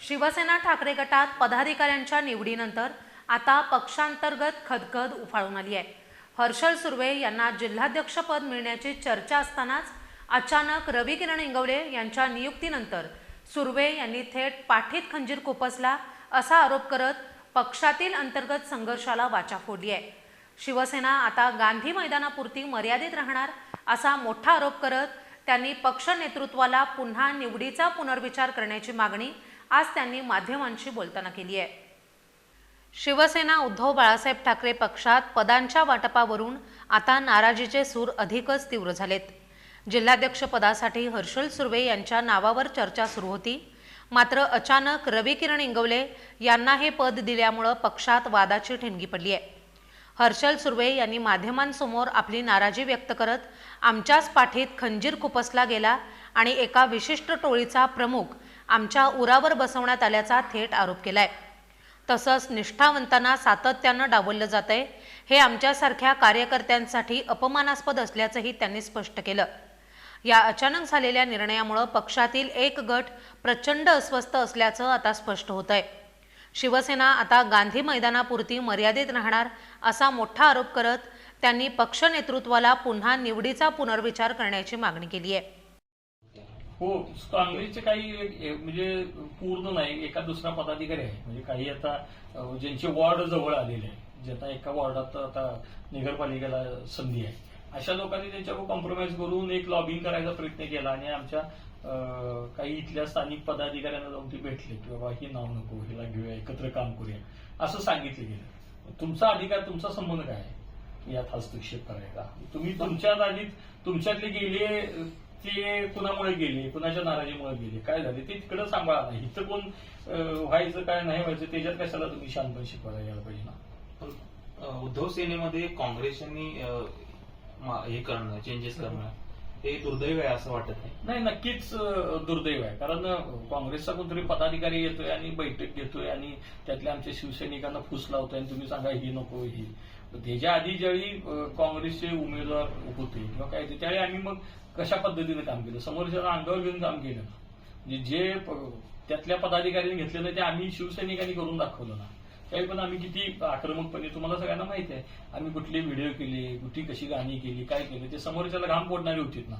शिवसेना ठाकरे गटात पदाधिकाऱ्यांच्या निवडीनंतर आता पक्षांतर्गत खदखद उफाळून आली आहे. हर्षल सुर्वे यांना जिल्हाध्यक्षपद मिळण्याची चर्चा असतानाच अचानक रवी किरण इंगवले यांच्या नियुक्तीनंतर सुर्वे यांनी थेट पाठीत खंजीर कोपसला असा आरोप करत पक्षातील अंतर्गत संघर्षाला वाचा फोडली आहे. शिवसेना आता गांधी मैदानापुरती मर्यादित राहणार असा मोठा आरोप करत त्यांनी पक्ष नेतृत्वाला पुन्हा निवडीचा पुनर्विचार करण्याची मागणी आज त्यांनी माध्यमांशी बोलताना केली आहे. शिवसेना उद्धव बाळासाहेब ठाकरे पक्षात पदांच्या वाटपावरून आता नाराजीचे सूर अधिकच तीव्र झालेत. जिल्हाध्यक्षपदासाठी हर्षल सुर्वे यांच्या नावावर चर्चा सुरू होती. मात्र अचानक रवी किरण इंगवले यांना हे पद दिल्यामुळं पक्षात वादाची ठिणगी पडली आहे. हर्षल सुर्वे यांनी माध्यमांसमोर आपली नाराजी व्यक्त करत आमच्याच पाठीत खंजीर खुपसला गेला आणि एका विशिष्ट टोळीचा प्रमुख आमच्या उरावर बसवण्यात आल्याचा थेट आरोप केलाय. तसंच निष्ठावंतांना सातत्यानं डावललं आहे हे आमच्यासारख्या कार्यकर्त्यांसाठी अपमानास्पद असल्याचंही त्यांनी स्पष्ट केलं. या अचानक झालेल्या निर्णयामुळं पक्षातील एक गट प्रचंड अस्वस्थ असल्याचं आता स्पष्ट होत आहे शिवसेना आता गांधी मैदानापुरती मर्यादित राहणार असा मोठा आरोप करत त्यांनी पक्ष नेतृत्वाला पुन्हा निवडीचा पुनर्विचार करण्याची मागणी केली आहे हो काँग्रेसचे काही म्हणजे पूर्ण नाही एका दुसरा पदाधिकारी आहे. म्हणजे काही आता ज्यांचे वॉर्ड जवळ आलेले आहे जे आता एका वॉर्डात आता नगरपालिकेला संधी आहे. अशा लोकांनी त्यांच्यावर कॉम्प्रोमाइज करून एक लॉबिंग करायचा प्रयत्न केला आणि आमच्या काही इथल्या स्थानिक पदाधिकाऱ्यांना जाऊन ते भेटले की बाबा हे नाव नको हिला घेऊया एकत्र काम करूया. असं सांगितलं गेलं. तुमचा अधिकार तुमचा संबंध काय आहे? यात हस्तक्षेप करायचा. तुम्ही तुमच्यात आधी तुमच्यातले गेले ते कुणामुळे गेले? कुणाच्या नाराजीमुळे गेले? काय झाले? ते तिकडं सांभाळा नाही इथं कोण व्हायचं काय नाही व्हायचं त्याच्यात कशाला तुम्ही शांतपणे शिकवायला यायला पाहिजे ना? उद्धव सेनेमध्ये काँग्रेसनी अ, हे करणं चेंजेस करणं. हे दुर्दैव आहे असं वाटत नाही. नाही नक्कीच दुर्दैव आहे. कारण काँग्रेसचा कोणतरी पदाधिकारी येतोय आणि बैठक घेतोय आणि त्यातल्या आमच्या शिवसैनिकांना फुस लावतोय आणि तुम्ही सांगा ही नको ही. त्याच्या आधी ज्यावेळी काँग्रेसचे उमेदवार होते किंवा काय त्यावेळी आम्ही मग कशा पद्धतीने काम केलं? समोरच्या अंगावर घेऊन काम केलं. ना म्हणजे जे त्यातल्या पदाधिकाऱ्यांनी घेतलेलं ते आम्ही शिवसैनिकांनी करून दाखवलं ना. काही पण आम्ही किती आक्रमकपणे तुम्हाला सगळ्यांना माहिती आहे आम्ही कुठले व्हिडिओ केले कुठली कशी गाणी केली काय केलं ते समोरच्याला घाम पोडणारी होतीत ना.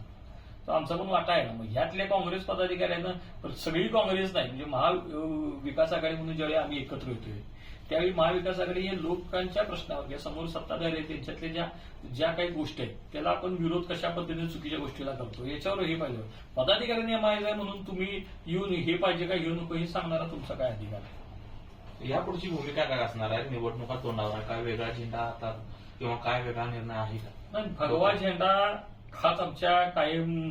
तर आमचा पण वाटा आहे ना. मग ह्यातल्या काँग्रेस पदाधिकाऱ्यांना सगळी काँग्रेस नाही म्हणजे महाविकास आघाडी म्हणून ज्यावेळी आम्ही एकत्र येतोय त्यावेळी महाविकास आघाडी हे लोकांच्या प्रश्नावर किंवा समोर सत्ताधारी आहेत त्यांच्यातल्या ज्या ज्या काही गोष्टी आहेत त्याला आपण विरोध कशा पद्धतीने चुकीच्या गोष्टीला करतो याच्यावर हे पाहिजे. पदाधिकाऱ्यांनी माहिती आहे म्हणून तुम्ही येऊन हे पाहिजे का येऊ नको हे सांगणारा तुमचा काय अधिकार आहे? यापुढची भूमिका काय असणार आहे? निवडणुका तोंडावर आहे? काय वेगळा झेंडा आता किंवा काय वेगळा निर्णय आहे का? नाही, भगवा झेंडा हाच आमच्या कायम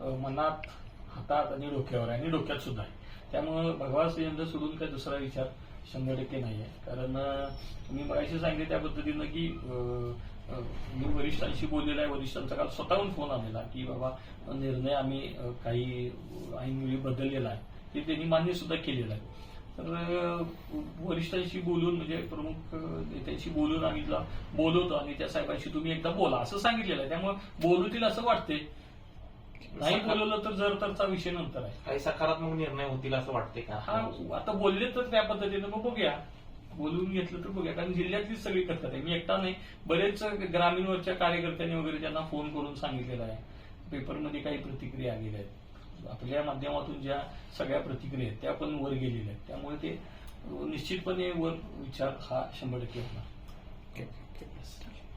मनात हातात आणि डोक्यावर आहे. आणि डोक्यात सुद्धा आहे. त्यामुळं भगवा झेंडा सोडून काही दुसरा विचार शंभर टक्के नाही आहे. कारण अ, मी मगाशी सांगितले त्या पद्धतीनं की मी वरिष्ठांशी बोललेला आहे. वरिष्ठांचा काल स्वतःहून फोन आलेला की बाबा निर्णय आम्ही काही ऐनवेळी बदललेला आहे. ते त्यांनी मान्य सुद्धा केलेलं आहे. तर वरिष्ठांशी बोलून म्हणजे प्रमुख नेत्यांशी बोलून आम्ही तिला बोलवतो आणि त्या साहेबांशी तुम्ही एकदा बोला असं सांगितलेलं आहे. त्यामुळे बोलवतील असं वाटते नाही बोलवलं तर जर तरचा विषय नंतर आहे. काही सकारात्मक निर्णय होतील असं वाटते का? हा आता बोलले तर त्या पद्धतीनं मग बघूया. बोलवून घेतलं तर बघूया. कारण जिल्ह्यातलीच सगळी करतात आहे. मी एकटा नाही. बरेच ग्रामीणवरच्या कार्यकर्त्यांनी वगैरे त्यांना फोन करून सांगितलेलं आहे. पेपरमध्ये काही प्रतिक्रिया आलेल्या आहेत. आपल्या माध्यमातून ज्या सगळ्या प्रतिक्रिया आहेत त्या पण वर गेलेल्या आहेत त्यामुळे ते निश्चितपणे वर विचार हा शंभर टक्के होणार ओके.